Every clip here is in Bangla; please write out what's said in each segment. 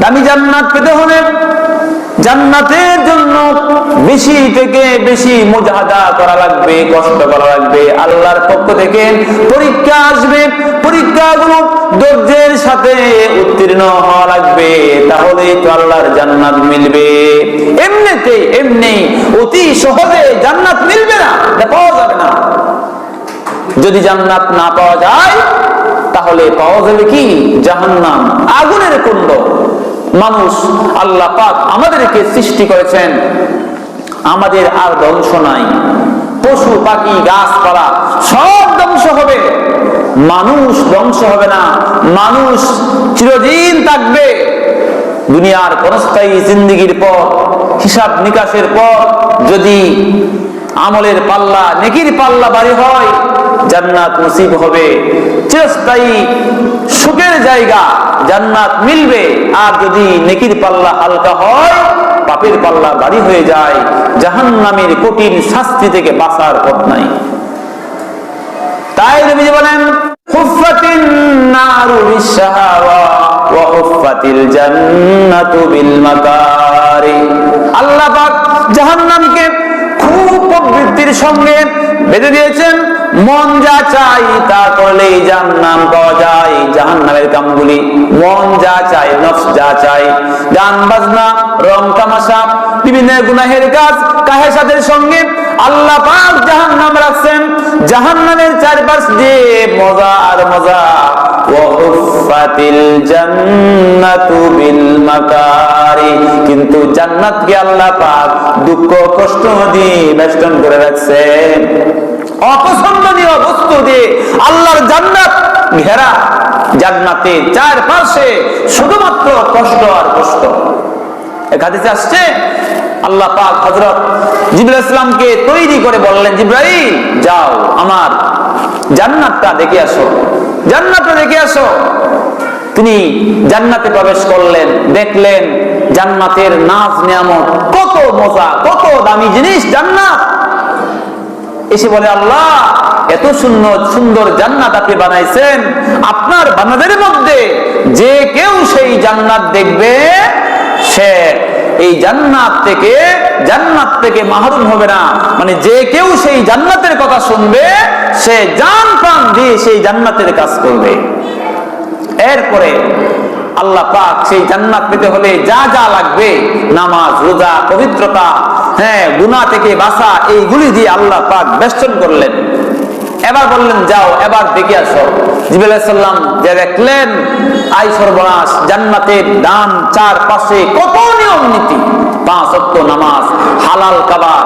দামি জান্নাত পেতে হলে জান্নাতের জন্য বেশি থেকে বেশি মুজাহাদা করা লাগবে, কষ্ট করা লাগবে। আল্লাহর পক্ষ থেকে পরীক্ষা আসবে, পরীক্ষাগুলো ধৈর্যের সাথে উত্তীর্ণ হওয়া লাগবে। তাহলে তো আল্লাহর জান্নাত মিলবে। এমনিতে, এমনি অতি সহজে জান্নাত মিলবে না পাওয়া যাবে না। যদি জান্নাত না পাওয়া যায় তাহলে পাওয়া যাবে কি? জাহান্নাম। আগুনের কুণ্ড। মানুষ আল্লাহ পাক আমাদেরকে সৃষ্টি করেছেন। আমাদের আর ধ্বংস নাই। পশু, পাখি, গাছপালা সব ধ্বংস হবে। মানুষ ধ্বংস হবে না। মানুষ চিরদিন থাকবে। দুনিয়ার ক্ষণস্থায়ী জিন্দিগির পর, হিসাব নিকাশের পর যদি আমলের পাল্লা, নেকির পাল্লা বাড়ি হয় জান্নাত নসিব হবে। চিরস্থায়ী সুখের জায়গা জান্নাত মিলবে। আর যদি নেকির পাল্লা হালকা হয়, পাপের পাল্লা বাড়ি হয়ে যায় জাহান নামের কঠিন শাস্তি থেকে বাঁচার পথ নাই। তাই নবীজি বলেন হুফাতিন আল্লাহ জাহান্নামকে খুব প্রবৃত্তির সঙ্গে বেঁধে দিয়েছেন, মন যা চাই তা করলেই জাহান্নাম পাওয়া যায়। জাহান্নামের কামগুলি মন যা চাই, নফস যা চাই। গান, বাজনা, রং, তামাশা বিভিন্ন গুনাহের কাজ কাহেসাদের সঙ্গে আল্লাহ পাক জাহান্নাম রাখছেন। জাহান্নামের চারপাশ দিয়ে মজা। আর মজা কিন্তু জান্নাতকে আল্লাহ পাক দুঃখ, কষ্ট দিয়ে বেষ্টন করে রাখছেন। অপছন্দনীয় বস্তু দিয়ে আল্লাহর জান্নাত ঘেরা। জান্নাতে চারপাশে শুধুমাত্র কষ্ট আর কষ্ট। আসছে, আল্লাহ পাক হযরত জিবরাইল ইসলামকে তৈরি করে বললেন, জিব্রাইল, যাও আমার জান্নাতটা দেখে আসো। জান্নাতটা দেখে আসো। তিনি জান্নাতে প্রবেশ করলেন, দেখলেন জান্নাতের নাচ নিয়ামত, কত মজা, কত দামি জিনিস জান্নাত। এসে বলে, আল্লাহ, এত সুন্দর সুন্দর জান্নাত আপনি বানাইছেন। আপনার বানাদের মধ্যে যে কেউ সেই জান্নাত দেখবে সে এই জান্নাত থেকে জান্নাত থেকে মাহরুম হবে না। মানে যে কেউ সেই জান্নাতের কথা শুনবে, সে জান প্রাণ দিয়ে সেই জান্নাতের কাজ করবে। এরপরে আল্লাহ পাক সেই জান্নাত পেতে হলে যা যা লাগবে, নামাজ, রোজা, পবিত্রতা হ্যাঁ গুনাহ থেকে বাঁচা, এইগুলি দিয়ে আল্লাহ পাক বেষ্টন করলেন। এবার বললেন, যাও, এবার দেখে আসো। জিবেল সাল্লাম যে দেখলেন, আই সর্বনাশ জান্নাতের দান চার পাশে কত নিয়ম নীতি। পাঁচ অক্ত নামাজ, হালাল কাবার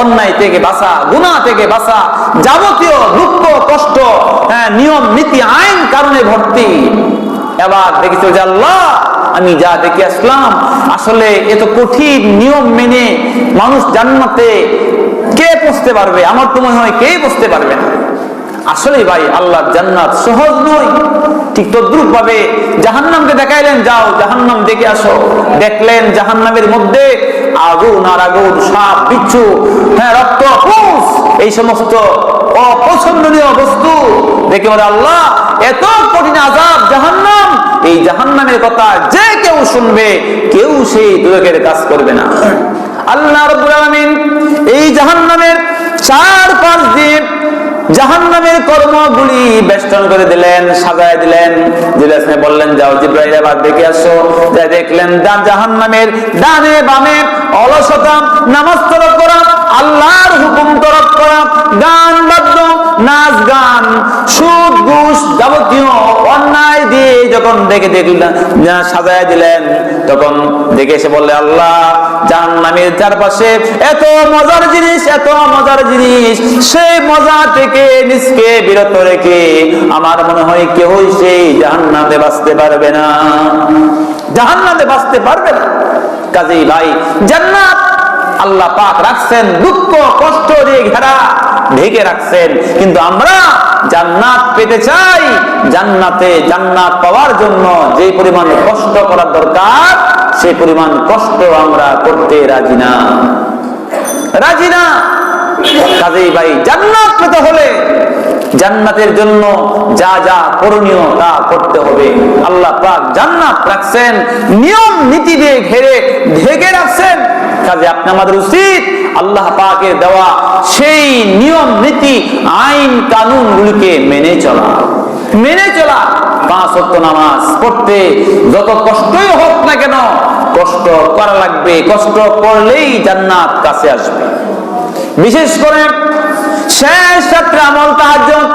অন্যায় থেকে বাঁচা, গুনাহ থেকে বাঁচা, যাবতীয় দুঃখ, কষ্ট হ্যাঁ নিয়ম নীতি, আইন কারণে ভর্তি। এবার দেখেছিল যে, আল্লাহ, আমি যা দেখে আসলাম, আসলে এত কঠিন নিয়ম মেনে মানুষ জান্নাতে কে বুঝতে পারবে? আমার তো মনে হয় কেই বুঝতে পারবে না। আসলে ভাই আল্লাহ জান্নাত সহজ নয়। ঠিক তদ্রুপ ভাবে জাহান্নামকে দেখাইলেন, যাও জাহান্নাম দেখে আসো। দেখলেন জাহান্নামের মধ্যে আগুন আর আগুন সাপ, বিচ্ছু হ্যাঁ রক্ত এই সমস্ত অপছন্দনীয় বস্তু দেখে বলে, আল্লাহ, এত কঠিন আজাব জাহান্নাম। এই জাহান্নামের কথা যে কেউ শুনবে, কেউ সেই দুরকের কাজ করবে না। আল্লাহ রব্বুল আলামিন এই জাহান্নামের চার পাঁচ দিন জাহান্নামের কর্মগুলি বেষ্টন করে দিলেন, সাজায় দিলেন। জিলাসনে বললেন, যাও জিব্রাইল, এবার দেখে আসো। যা দেখলেন দা জাহান্নামের ডানে বামে অলসতা, নামাজ তরফ করা, আল্লাহর হুকুম তরফ করা, গান বাদ্য, নাচ গান, সুদ, ঘুষ যাবতীয় অন্যায় দিয়ে যখন দেখে দেখলেন, যা সাজায় দিলেন, তখন দেখে এসে বললে, আল্লাহ, জাহান্নামের চারপাশে এত মজার জিনিস, এত মজার জিনিস সেই মজা থেকে নিজকে বিরত রেখে আমার মনে হয় কেউই সেই জাহান্নামে বাঁচতে পারবে না। জাহান্নামে বাঁচতে পারবে না। কাজেই ভাই, জান্নাত আল্লাহ পাক রাখছেন, দুঃখ, কষ্ট দিয়ে ঘেরা ঢেকে রাখছেন। কিন্তু আমরা জান্নাত পেতে চাই, জান্নাতে জান্নাত পাওয়ার জন্য যে পরিমাণ কষ্ট করার দরকার, সেই পরিমাণ কষ্ট আমরা করতে রাজি না। রাজি না। কাজেই ভাই জান্নাত পেতে হলে জান্নাতের জন্য যা যা করণীয় তা করতে হবে। আল্লাহ পাক জান্নাত রাখছেন, নিয়ম নীতি দিয়ে ঘেরে ঢেকে রাখছেন। কাজে আপনি আমাদের উচিত আল্লাহ পাকের দেওয়া সেই নিয়ম নীতি, আইন কানুন গুলিকে মেনে চলা। মেনে চলা, পাঁচ সত্য নামাজ পড়তে যত কষ্টই হোক না কেন, কষ্ট করা লাগবে, কষ্ট করলেই জান্নাত কাছে আসবে। বিশেষ করে শেষ রাত্রে আমল তাহাজ্জুদ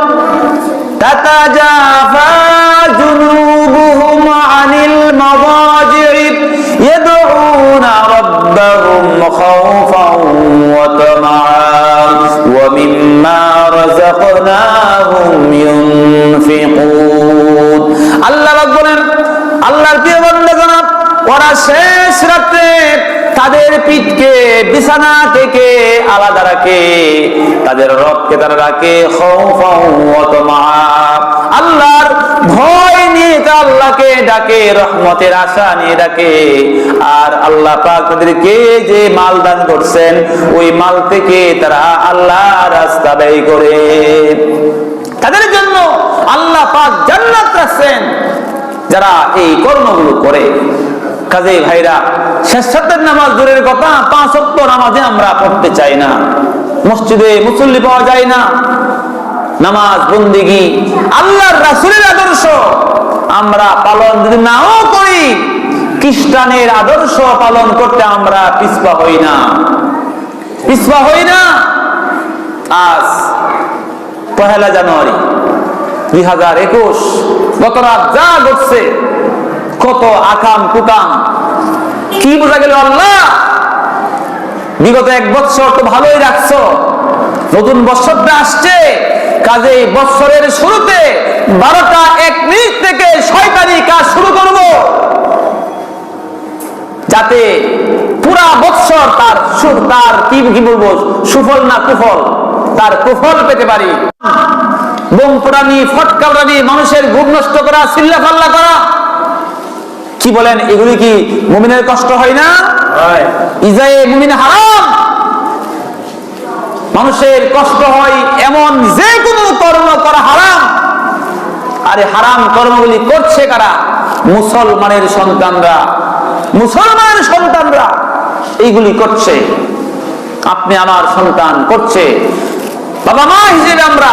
تتجافى جنوبهم عن المضاجع يدعون ربهم خوفا وطمعا ومما رزقناهم ينفقون আল্লাহ পাক বলেন আল্লাহর প্রিয় বান্দাগণ ওরা শেষ রাতে তাদের পিঠকে, বিছানা থেকে আলাদা রাখে। তাদের রবকে তারা রাখে। আল্লাহর ভয় নিয়ে আল্লাহকে ডাকে, রহমতের আশা নিয়ে ডাকে। আর আল্লাহ পাক তাদেরকে যে মাল দান করছেন, ওই মাল থেকে তারা আল্লাহ রাস্তা ব্যয় করে। তাদের জন্য আল্লাহ পাক জান্নাত রাখছেন, যারা এই কর্মগুলো করে। কাজে ভাইরা শেষের নামাজ দূরের কথা, পাঁচ অক্ট নামাজে আমরা পড়তে চাই না। মসজিদে মুসল্লি পাওয়া যায় না। নামাজ, বন্দিগি, আল্লাহর রাসুলের আদর্শ আমরা পালন যদি নাও করি, খ্রিস্টানের আদর্শ পালন করতে আমরা পিছপা হই না। পিছপা হই না। আজ পহেলা জানুয়ারি দুই হাজার একুশ, গত রাত যা ঘটছে কত আকাম কুকাম। কি বোঝা গেল আল্লাহ? বিগত এক বছর তো ভালোই রাখছো। নতুন বছরটা আসছে। কাজে বছরের শুরুতে বারোটা এক মিনিট থেকে শয়তানি কাজ শুরু করব। যাতে পুরা বৎসর তার তার কি কি বলব? সুফল না কুফল, তার কুফল পেতে পারি। বোম পোড়ানি ফটকা মানুষের ঘুম নষ্ট করা চিল্লা পাল্লা করা কি বলেন এগুলি কি মুমিনের কষ্ট হয় না? ইজায়ে মুমিন হারাম। মানুষের কষ্ট হয় এমন যে কোনো কর্ম করা হারাম। আরে হারাম কর্মগুলি করছে কারা? মুসলমানের সন্তানরা। মুসলমানের সন্তানরা এইগুলি করছে। আপনি আমার সন্তান করছে। বাবা মা হিসেবে আমরা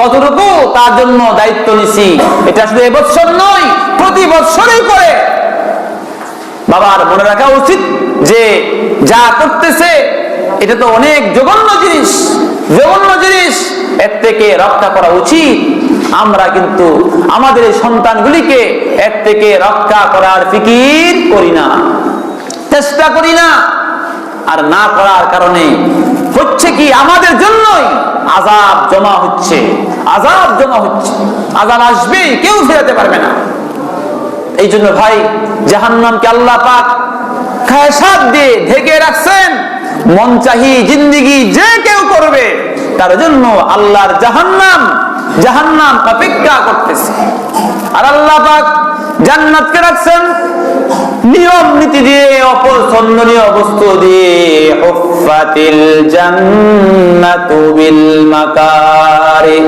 কতটুকু তার জন্য দায়িত্ব নিছি? এটা শুধু এবছর নয় প্রতি বছরই করে। বাবার মনে রাখা উচিত যে যা করতেছে, এটা তো অনেক জঘন্য জিনিস জঘন্য জিনিস। এর থেকে রক্ষা করা উচিত। আমরা কিন্তু আমাদের এই সন্তানগুলিকে এর থেকে রক্ষা করার ফিকির করি না, চেষ্টা করি না। আর না করার কারণে হচ্ছে কি, আমাদের জন্যই আজাব জমা হচ্ছে আজাব জমা হচ্ছে। আজাব আসবেই, কেউ ফেরাতে পারবে না। এই জন্য ভাই, জাহান্নামকে আল্লাহ পাক খায়সাত দিয়ে ঢেকে রাখছেন। মন চাহি জিন্দিগি যে কেউ করবে, তার জন্য আল্লাহর জাহান্নাম জাহান্নাম অপেক্ষা করতেছে। আর আল্লাহ পাক জান্নাতকে রাখছেন। নিয়ম নীতি দিয়ে অপছন্দনীয় বস্তু দিয়ে হুফাতিল জান্নাতু বিল মাকারি।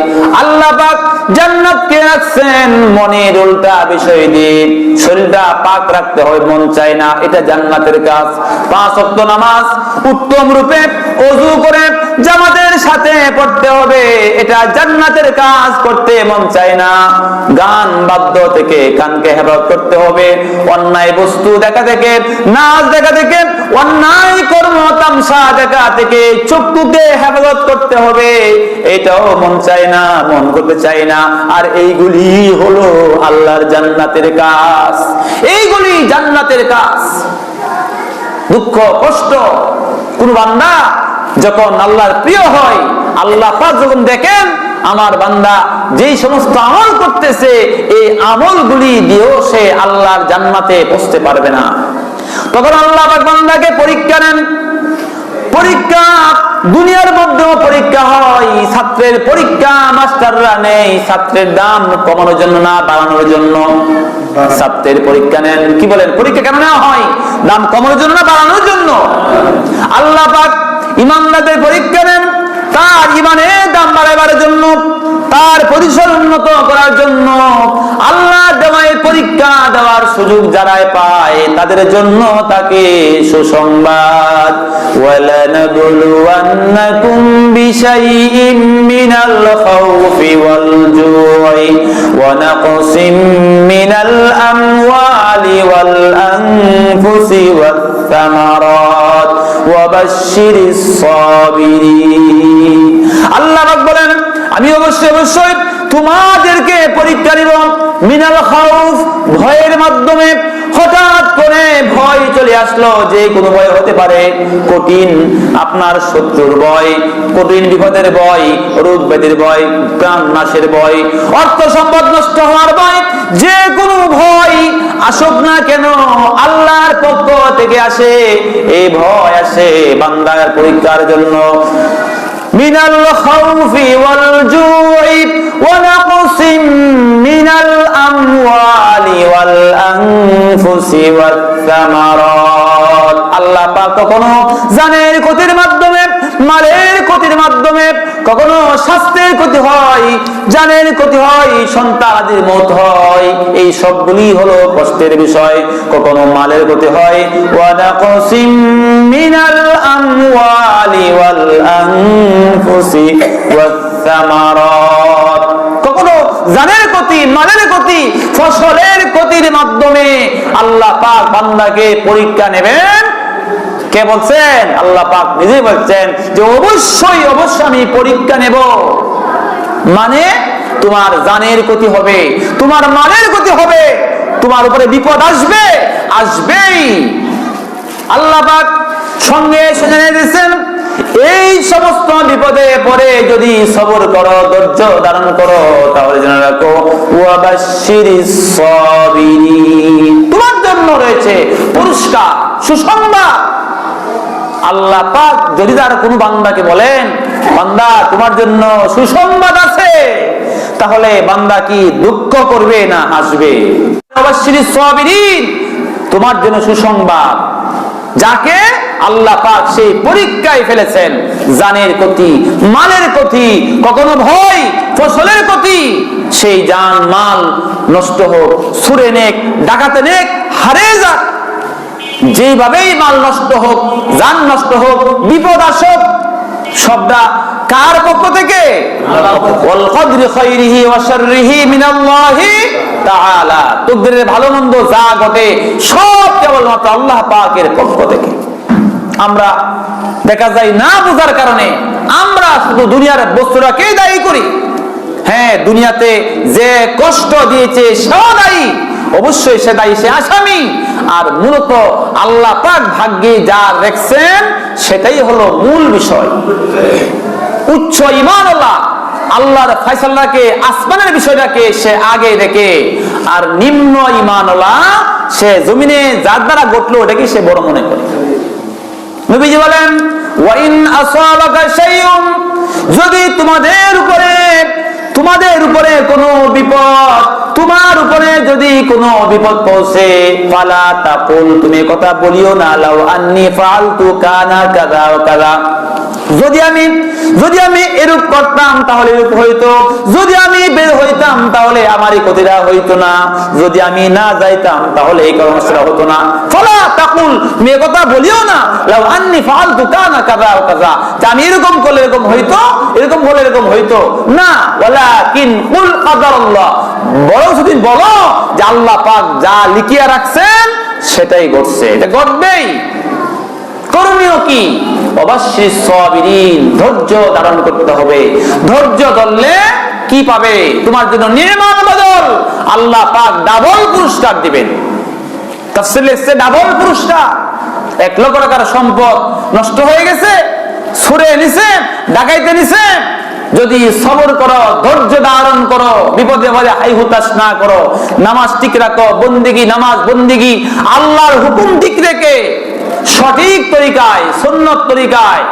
আল্লাহ পাক জান্নাতকে রাখছেন, মনের উল্টা বিষয় দিয়ে। শরীরটা পাক রাখতে হয়, মন চায় না, এটা জান্নাতের কাজ। পাঁচ ওয়াক্ত নামাজ, উত্তম রূপে ওযু করে জামাতের সাথে পড়তে হবে, এটা জান্নাতের কাজ করতে মন চায় না। গান বাদ্য থেকে কানকে হেফাজত করতে হবে, অন্যায় বস্তু দেখা থেকে, নাচ দেখা থেকে, অন্যায় কর্ম, তামসা দেখা থেকে চক্ষুকে হেফাজত করতে হবে। এটাও মন চায় না, মন করতে চায় না। আর এইগুলি হলো আল্লাহর জান্নাতের কাজ। এইগুলি জান্নাতের কাজ। দুঃখ, কষ্ট, কোন যখন আল্লাহর প্রিয় হয়, আল্লাহ যখন দেখেন আমার বান্দা যেই সমস্ত আমল করতেছে এই আমলগুলি দিয়েও সে আল্লাহর জান্নাতে পৌঁছতে পারবে না। তখন আল্লাহ বান্দাকে পরীক্ষা নেন। পরীক্ষা দুনিয়ার মধ্যেও পরীক্ষা হয় ছাত্রের পরীক্ষা মাস্টাররা নেই ছাত্রের দাম কমানোর জন্য না বাড়ানোর জন্য। ছাত্রের পরীক্ষা নেন। কি বলেন? পরীক্ষা কেন নেওয়া হয়? দাম কমানোর জন্য না বাড়ানোর জন্য? আল্লাহ পাক ইমানদারদের পরীক্ষা নেন তার ইমানের দাম বাড়াবার জন্য, তার পরিসর উন্নত করার জন্য, আল্লাহ দেওয়ায় পরীক্ষা দেওয়ার সুযোগ যারাই পায়, তাদের জন্য তাকে সুসংবাদ। ওয়ালানাবলুয়ান্নাকুম বিশাইইন মিনাল খাউফি ওয়াল জুই, ওয়া নাকসিম মিনাল আমওয়াল الأموال والأنفس والثمرات وبشر الصابرين আল্লাহ পাক বলেন আমি অবশ্যই অবশ্যই তোমাদেরকে পরীক্ষা নিব মিনাল খাউফ ভয়ের মাধ্যমে হঠাৎ করে ভয় চলে আসলো যে কোনো ভয় হতে পারে কঠিন আপনার শত্রুর ভয় কঠিন বিপদের ভয় রোগ ব্যাধির ভয় প্রাণ নাশের ভয় অর্থ সম্পদ নষ্ট হওয়ার ভয় যে কোনো ভয় আসুক না কেন আল্লাহর পক্ষ থেকে আসে এই ভয় আসে বান্দার পরীক্ষার জন্য من الخوف والجوع ونقص من الأموال ওয়াল-আনফুসি ওয়াত-সামারাত আল্লাহ কখনো জানের ক্ষতির মাধ্যমে, মালের ক্ষতির মাধ্যমে কখনো স্বাস্থ্যের ক্ষতি হয়, জানের ক্ষতি হয়, সন্তানাদের মত হয়। এই সবগুলি হলো কষ্টের বিষয়। কখনো মালের ক্ষতি হয়। মিনাল আমওয়ালি ওয়াল আনফুসি ওয়াস সামারাত। কখনো জানের ক্ষতি, মালের ক্ষতি, ফসলের ক্ষতির মাধ্যমে আল্লাহ পাক বান্দাকে পরীক্ষা নেবেন। কে বলছেন? আল্লাহ পাক নিজেই বলছেন যে অবশ্যই অবশ্যই আমি পরীক্ষা নেব। মানে তোমার জানের ক্ষতি হবে, তোমার মালের ক্ষতি হবে, তোমার উপরে বিপদ আসবে, আসবেই। আল্লাহ পাক সঙ্গে এসে জানিয়ে দিয়েছেন এই সমস্ত বিপদে পরে যদি সবর করো, ধৈর্য ধারণ করো, তাহলে জেনে রাখো তোমার জন্য রয়েছে পুরস্কার, সুসংবাদ। আল্লাহ পাক যদি তার কোনো বান্দাকে বলেন, বান্দা, তোমার জন্য সুসংবাদ আছে, তাহলে বান্দা কি দুঃখ করবে না হাসবে? তোমার জন্য সুসংবাদ। যাকে আল্লাহ পাক সেই পরীক্ষায় ফেলেছেন। জানের ক্ষতি, মালের ক্ষতি, কখনো ভয়, ফসলের ক্ষতি, সেই জান, মাল নষ্ট হোক সুরে নেক, ডাকাতে নেক, হারে যাক। যেভাবেই মাল নষ্ট হোক, জান নষ্ট হোক, বিপদ আসুক, সবটা কার পক্ষ থেকে? ভালো মন্দ যা ঘটে, সব কেবলমাত্র আল্লাহ পাকের পক্ষ থেকে। আমরা দেখা যায় না বোঝার কারণে আমরা শুধু দুনিয়ার বস্তুটাকেই দায়ী করি। হ্যাঁ দুনিয়াতে যে কষ্ট দিয়েছে সেও দায়ী। অবশ্যই সে দায়ী, সে আসামি। আর মূলত আল্লাহ পাক ভাগ্যে যা রেখছেন, সেটাই হলো মূল বিষয়। উচ্চ ইমান আল্লাহ। আল্লাহর ফয়সাল্লাহকে আসমানের বিষয়টাকে সে আগে রেখে আর নিম্ন ইমান সে জমিনে যার দ্বারা ঘটলো ওটাকে সে বড় মনে করে। নবীজি বলেন, ওয়াইন আসাবাকা শাইউন যদি তোমাদের উপরে তোমাদের উপরে কোনো বিপদ, তোমার উপরে যদি কোনো বিপদ পৌঁছে, ফালা তাকুল, তুমি কথা বলিও না, লাউ আন্নি ফালতু কানা কাদা কাযা যদি আমি যদি আমি এরূপ করতাম তাহলে এরূপ হইতো। যদি আমি বের হইতাম তাহলে আমারই ক্ষতিটা হইতো না। যদি আমি না যাইতাম তাহলে এই কর্মসূচিটা হতো না। ফলা তাকুল এ কথা বলিও না। লাউ আন্নি ফালতু কানা কাযা ও কাযা যে আমি এরকম করলে এরকম হইতো, এরকম হলে এরকম হইতো। না, ওয়ালাকিন কুল কাদারাল্লাহ। বরং যদি বলো যে আল্লাহ পাক যা লিখিয়া রাখছেন, সেটাই ঘটছে। এটা ঘটবেই। করণীয় কি? অবশ্যই ধৈর্য ধারণ করতে হবে। ধৈর্য ধরলে কি পাবে? তোমার জন্য নির্মাণ বদল। আল্লাহ পাক ডাবল পুরস্কার দিবেন। তাফসীর ডাবল পুরস্কার। এক লক্ষ টাকার সম্পদ নষ্ট হয়ে গেছে, ছুড়ে নিছে, ডাকাইতে নিছে। যদি সবর করো, ধৈর্য ধারণ করো, বিপদে বলে হাই হুতাশ না করো। নামাজ ঠিক রাখো, বন্দিগি, নামাজ বন্দিগি, আল্লাহর হুকুম ঠিক রেখে সঠিক তরিকায়, সুন্নত তরিকায়,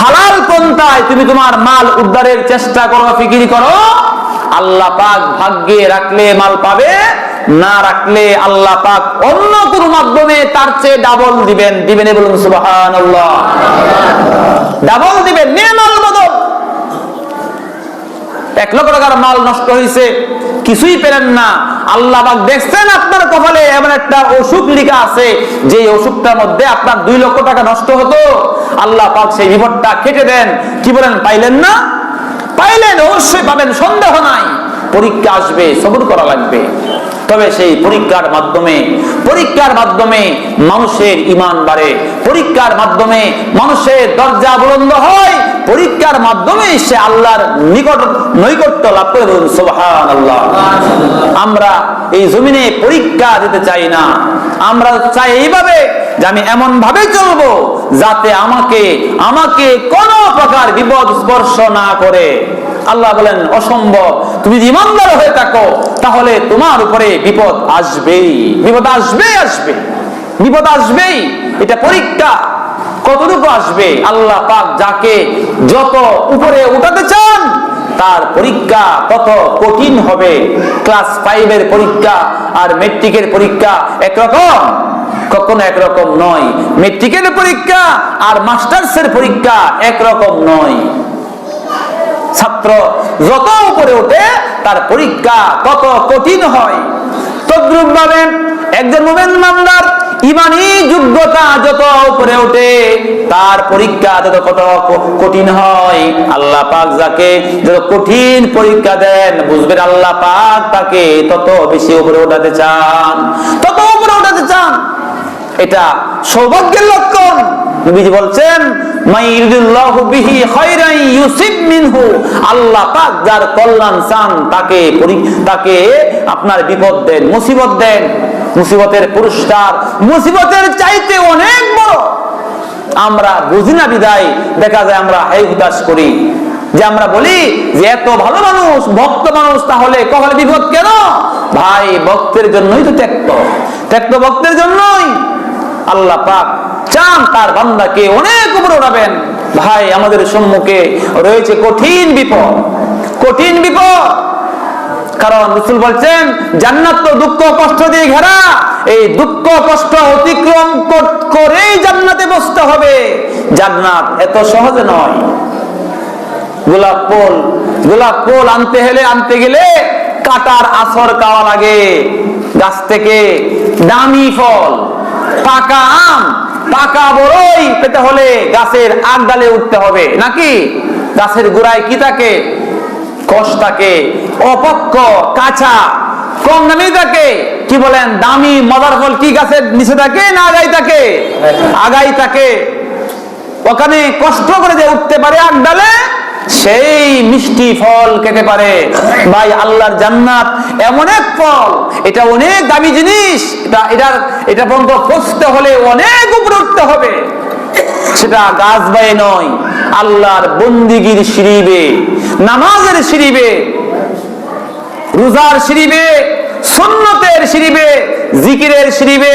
হালাল পন্থায় তুমি তোমার মাল উদ্ধারের চেষ্টা করো, ফিকির করো, আল্লাহ পাক ভাগ্যে রাখলে মাল পাবে, না রাখলে আল্লাহ পাক অন্য কোন মাধ্যমে তার চেয়ে ডাবল দিবেন। দিবেন বলুন সুবাহ ডাবল দিবেন বদল এক লক্ষ টাকার মাল নষ্ট হয়েছে কিছুই পেলেন না। আল্লাহ দেখছেন আপনার কপালে এমন একটা অসুখ লিখা আছে যে অসুখটার মধ্যে আপনার দুই লক্ষ টাকা নষ্ট হতো। আল্লাহ পাক সেই বিপদটা কেটে দেন। কি বলেন, পাইলেন না? পাইলেন, অবশ্যই পাবেন, সন্দেহ নাই। পরীক্ষা আসবে, সবর করা লাগবে। তবে সেই পরীক্ষার মাধ্যমে পরীক্ষার মাধ্যমে মানুষের ইমান বাড়ে, পরীক্ষার মাধ্যমে মানুষের দরজা বুলন্দ হয়, পরীক্ষার মাধ্যমে সে আল্লাহর নিকট, নৈকট্য লাভ করে বলুন সুবহান আল্লাহ আমরা এই জমিনে পরীক্ষা দিতে চাই না। আমরা চাই এইভাবে যে আমি এমন ভাবে চলবো যাতে আমাকে আমাকে কোন প্রকার বিপদ স্পর্শ না করে। আল্লাহ বলেন, অসম্ভব। তুমি যদি ইমানদার হয়ে থাকো, তাহলে তোমার উপরে বিপদ আসবেই। বিপদ আসবেই আসবে বিপদ আসবেই। এটা পরীক্ষা। কতটুকু আসবে? আল্লাহ পাক যাকে যত উপরে উঠাতে চান, তার পরীক্ষা তত কঠিন হবে। ক্লাস ফাইভের পরীক্ষা আর মেট্রিকের পরীক্ষা একরকম। কখনো একরকম নয়। মেট্রিকের পরীক্ষা আর মাস্টার্সের পরীক্ষা একরকম নয়। ছাত্র যত উপরে ওঠে, তার পরীক্ষা তত কঠিন হয়। তদ্রুপ ভাবে একজন মোমেন মামলার ইমানি যোগ্যতা যত উপরে ওঠে, তার পরীক্ষা তত কত কঠিন হয়, আল্লাহ পাক যাকে যত কঠিন পরীক্ষা দেন, বুঝবেন আল্লাহ পাক তাকে তত বেশি উপরে ওঠাতে চান। তত উপরে ওঠাতে চান। এটা সৌভাগ্যের লক্ষণ। নবীজি বলছেন আল্লাহ যার কল্যাণ বিপদ দেন, মুসিবত দেন। মুসিবতের পুরস্কার, মুসিবতের চাইতে অনেক বড়। আমরা বুঝি না বিদায়, দেখা যায় আমরা হাই হুতাশ করি। যে আমরা বলি যে এত ভালো মানুষ, ভক্ত মানুষ, তাহলে কখনো বিপদ কেন? ভাই, ভক্তের জন্যই তো ত্যক্ত। ত্যক্ত ভক্তের জন্যই। আল্লাহ পাক চান তার বান্দাকে অনেক উপরে উঠাবেন। ভাই, আমাদের সম্মুখে রয়েছে কঠিন বিপদ। কঠিন বিপদ। কারণ রসুল বলছেন, জান্নাত তো দুঃখ কষ্ট দিয়ে ঘেরা। এই দুঃখ কষ্ট অতিক্রম করেই জান্নাতে বসতে হবে। জান্নাত এত সহজে নয়। গোলাপ ফুল গোলাপ ফুল আনতে হলে, আনতে গেলে কাটার আসর খাওয়া লাগে। গাছ থেকে দামি ফল। পাকা আম পাকা বড়ই পেতে হলে গাছের আগ ডালে উঠতে হবে। নাকি? গাছের গোড়ায় কি থাকে? কষ থাকে। অপক্ষ কাঁচা কম দামি থাকে। কি বলেন দামি মজার ফল কি গাছের নিচে থাকে না আগাই থাকে? আগাই থাকে। ওখানে কষ্ট করে যে উঠতে পারে আগ ডালে সেই মিষ্টি ফল খেতে পারে। ভাই, আল্লাহর জান্নাত এমন এক ফল। এটা অনেক দামি জিনিস। এটা, এটার, এটা পর্যন্ত পৌঁছতে হলে অনেক উপরে উঠতে হবে। সেটা গাছ বায়ে নয়, আল্লাহর বন্দিগির সিঁড়িবে, নামাজের সিঁড়িবে, রোজার সিঁড়িবে, সুন্নতের সিঁড়িবে, জিকিরের সিঁড়িবে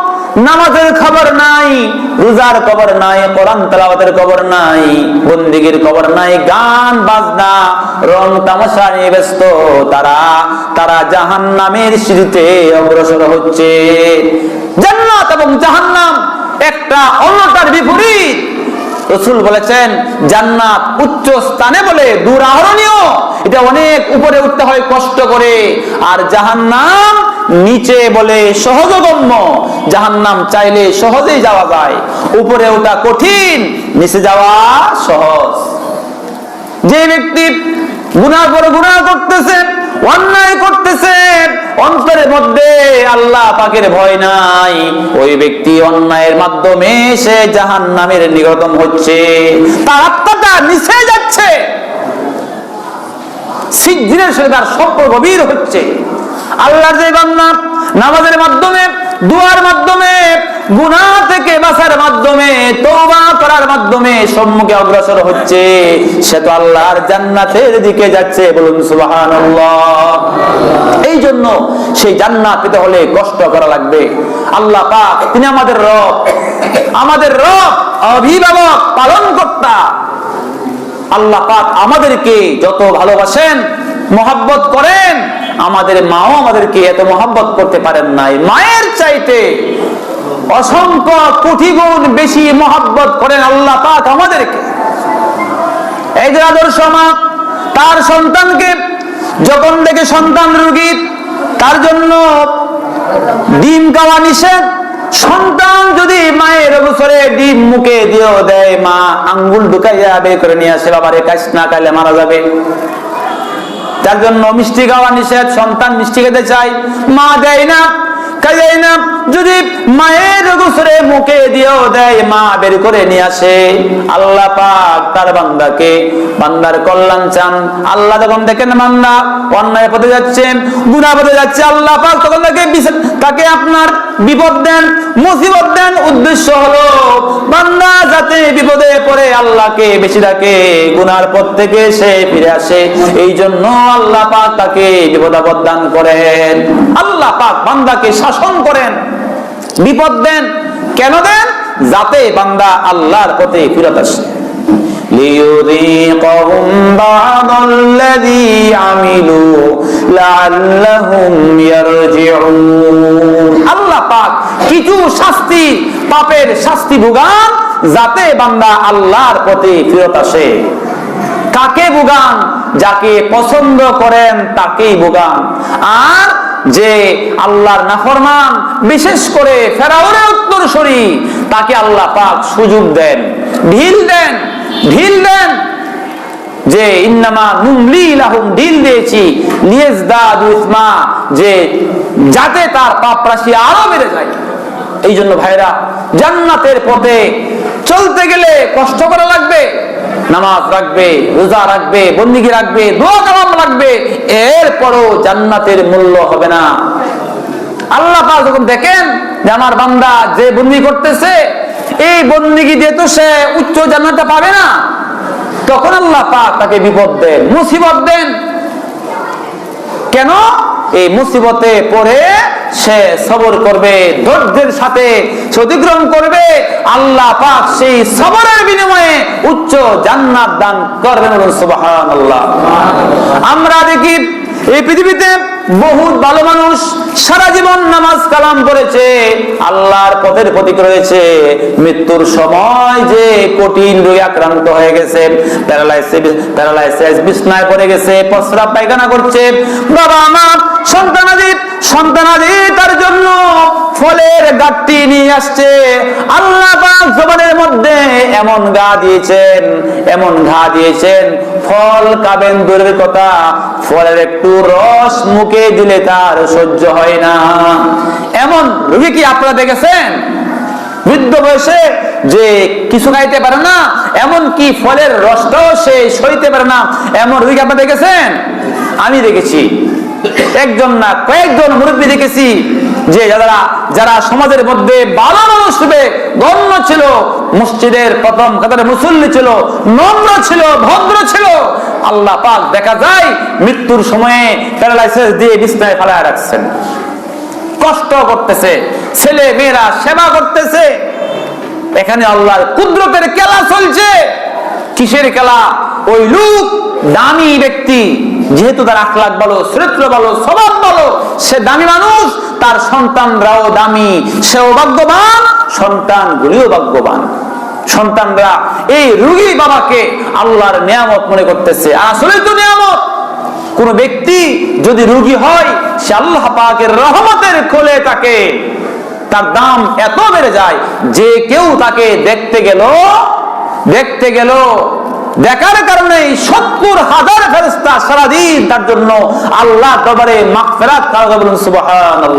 নামাজের খবর নাই, রোজার খবর নাই, কোরআন তেলাওয়াতের খবর নাই, বন্দিগির খবর নাই, গান, বাজনা, রং তামাশা নিয়ে ব্যস্ত। তারা তারা জাহান নামের সিঁড়িতে অগ্রসর হচ্ছে। জান্নাত এবং জাহান্নাম একটা অন্যটার বিপরীত। রসুল বলেছেন, জান্নাত উচ্চ স্থানে বলে দূর আহরণীয় এটা অনেক উপরে উঠতে হয় কষ্ট করে। আর জাহান্নাম নিচে বলে সহজগম্য। জাহান্নাম চাইলে সহজেই যাওয়া যায়। উপরে ওঠা কঠিন, নিচে যাওয়া সহজ। যে ব্যক্তি গুনার পর গুনাহ করতেছে অন্যায় করতেছে। অন্তরের মধ্যে আল্লাহ পাকের ভয় নাই। ওই ব্যক্তি অন্যায়ের মাধ্যমে সে জাহান নামের নিগতম হচ্ছে। তার আত্মাটা নিচে যাচ্ছে। সিদ্ধিরের সাথে তার সম্পর্ক গভীর হচ্ছে। আল্লাহর যে বান্দা নামাজের মাধ্যমে, দুয়ার মাধ্যমে গুনাহ থেকে বাঁচার মাধ্যমে, তওবা করার মাধ্যমে সম্মুখে অগ্রসর হচ্ছে। সে তো আল্লাহর জান্নাতের দিকে যাচ্ছে, বলুন সুবহানাল্লাহ। এই জন্য সেই জান্নাত পেতে হলে কষ্ট করা লাগবে। আল্লাহ পাক, তিনি আমাদের রব। আমাদের রব, অভিভাবক পালন কর্তা আল্লাহ পাক আমাদেরকে যত ভালোবাসেন, মহাব্বত করেন, আমাদের মাও আমাদেরকে এত মহাব্বত করতে পারেন নাই। মায়ের চাইতে অসংখ্য কোটি গুণ বেশি মহাব্বত করেন আল্লাহ পাক আমাদেরকে। এই যে আদর্শ মা, তার সন্তানকে যখন দেখে সন্তান রুগী, তার জন্য ডিম খাওয়া নিষেধ। সন্তান যদি মায়ের অবসরে ডিম মুখে দিয়েও দেয়, মা আঙ্গুল ঢুকাইয়া বের করে নিয়ে আসে, বাবারে কাশ না, খাইলে মারা যাবে। তার জন্য মিষ্টি খাওয়া নিষেধ, সন্তান মিষ্টি খেতে চায়, মা দেয় না। যদি মায়ের মুখে দিয়েও দেয়, মা বের করে নিয়ে আসে। আল্লাহ পাক তার বান্দাকে, বান্দার কল্যাণ চান। আল্লাহ দেখেন বান্দা অন্যায় পথে গুনাহ পথে যাচ্ছে, আল্লাহ পাক তখন তাকে আপনার বিপদ দেন, মুসিবত দেন। উদ্দেশ্য হলো বান্দা যাতে বিপদে পড়ে, আল্লাহকে বেশি ডাকে, গুনার পথ থেকে সে ফিরে আসে। এই জন্য আল্লাহ পাক তাকে বিপদ আপদ দান করেন। আল্লাহ পাক বান্দাকে শাসন করেন বিপদ দেন কেন দেন যাতে বান্দা আল্লাহর পথে ফিরত আসে ليذيقهم بعض الذي عملوا لعلهم يرجعون আল্লাহ পাক কিছু শাস্তি পাপের শাস্তি ভুগান যাতে বান্দা আল্লাহর পথে ফিরত আসে কাকে ভুগান যাকে পছন্দ করেন তাকেই ভুগান আর যে আল্লাহর নাফরমান, বিশেষ করে ফেরাউনের উত্তরসূরি, তাকে আল্লাহ পাক সুযোগ দেন, ঢিল দেন ঢিল দেন যে ইন্নামা নুমলি লাহুম, ঢিল দিয়েছি, লিয়াজদাদু ইসমা, যে যাতে তার পাপ রাশি আরও বেড়ে যায়। এই জন্য ভাইরা, জান্নাতের পথে চলতে গেলে কষ্ট করা লাগবে। নামাজ রাখবে, রোজা রাখবে, বন্দিগি রাখবে, দোয়া কালাম রাখবে এরপরও জান্নাতের মূল্য হবে না। আল্লাহ যখন দেখেন যে আমার বান্দা যে বন্দি করতেছে, এই বন্দিগি দিয়ে তো সে উচ্চ জান্নাতটা পাবে না। তখন আল্লাহ পাক তাকে বিপদ দেন, মুসিবত দেন। কেন? এই মুসিবতে পড়ে সে সবর করবে, ধৈর্যের সাথে ক্ষতিগ্রহণ করবে। আল্লাহ পাক সেই সবরের বিনিময়ে উচ্চ জান্নাত দান করবেন সুবহানাল্লাহ। আমরা দেখি এই পৃথিবীতে বহুত ভালো মানুষ সারা জীবন নামাজ কালাম করেছে, আল্লাহর পথের প্রতীক রয়েছে। মৃত্যুর সময় যে কঠিন রোগে আক্রান্ত হয়ে গেছে, প্যারালাইসিস বিছনায় পড়ে গেছে, প্রস্রাব পায়খানা করছে। বাবা মা সন্তানাদি সন্তানাদি, তার ফলের গাঠটি নিয়ে আসছে। আল্লাহ জবানের মধ্যে এমন গা দিয়েছেন, এমন ঘা দিয়েছেন, ফল কাবেন দূরের কথা, ফলের একটু রস মুখে দিলে তার সহ্য হয় না। এমন রোগী কি আপনারা দেখেছেন? বৃদ্ধ বয়সে যে কিছু খাইতে পারে না, এমন কি ফলের রসটাও সে সইতে পারে না, এমন রোগী আপনারা দেখেছেন? আমি দেখেছি। একজন না কয়েকজন মুরব্বী দেখেছি যে যারা যারা সমাজের মধ্যে ভালো মানুষ রূপে গণ্য ছিল, মসজিদের প্রথম কাতারে মুসল্লি ছিল, নম্র ছিল, ভদ্র ছিল, আল্লাহ পাক দেখা যায় মৃত্যুর সময়ে প্যারালাইসিস দিয়ে বিছনায় ফেলায় রাখছেন। কষ্ট করতেছে, ছেলে মেয়েরা সেবা করতেছে। এখানে আল্লাহর কুদরতের খেলা চলছে। কিসের খেলা? ওই লোক দামি ব্যক্তি, যেহেতু তার আখলাখ ভালো, চরিত্র ভালো, স্বভাব ভালো, সে দামি মানুষ, তার সন্তানরাও দামি, সেও ভাগ্যবান, সন্তান গুলিও ভাগ্যবান। সন্তানরা এই রুগী বাবাকে আল্লাহর নিয়ামত মনে করতেছে আসলে তো নিয়ামত। কোন ব্যক্তি যদি রুগী হয়, সে আল্লাহ পাকের রহমতের খোলে তাকে, তার দাম এত বেড়ে যায়, যে কেউ তাকে দেখতে গেল দেখতে গেল দেখার কারণে সত্তর হাজার ফেরস্তা সারাদিন তার জন্য আল্লাহ দরবারে মাগফিরাত কারণ সুবহানাল্লাহ।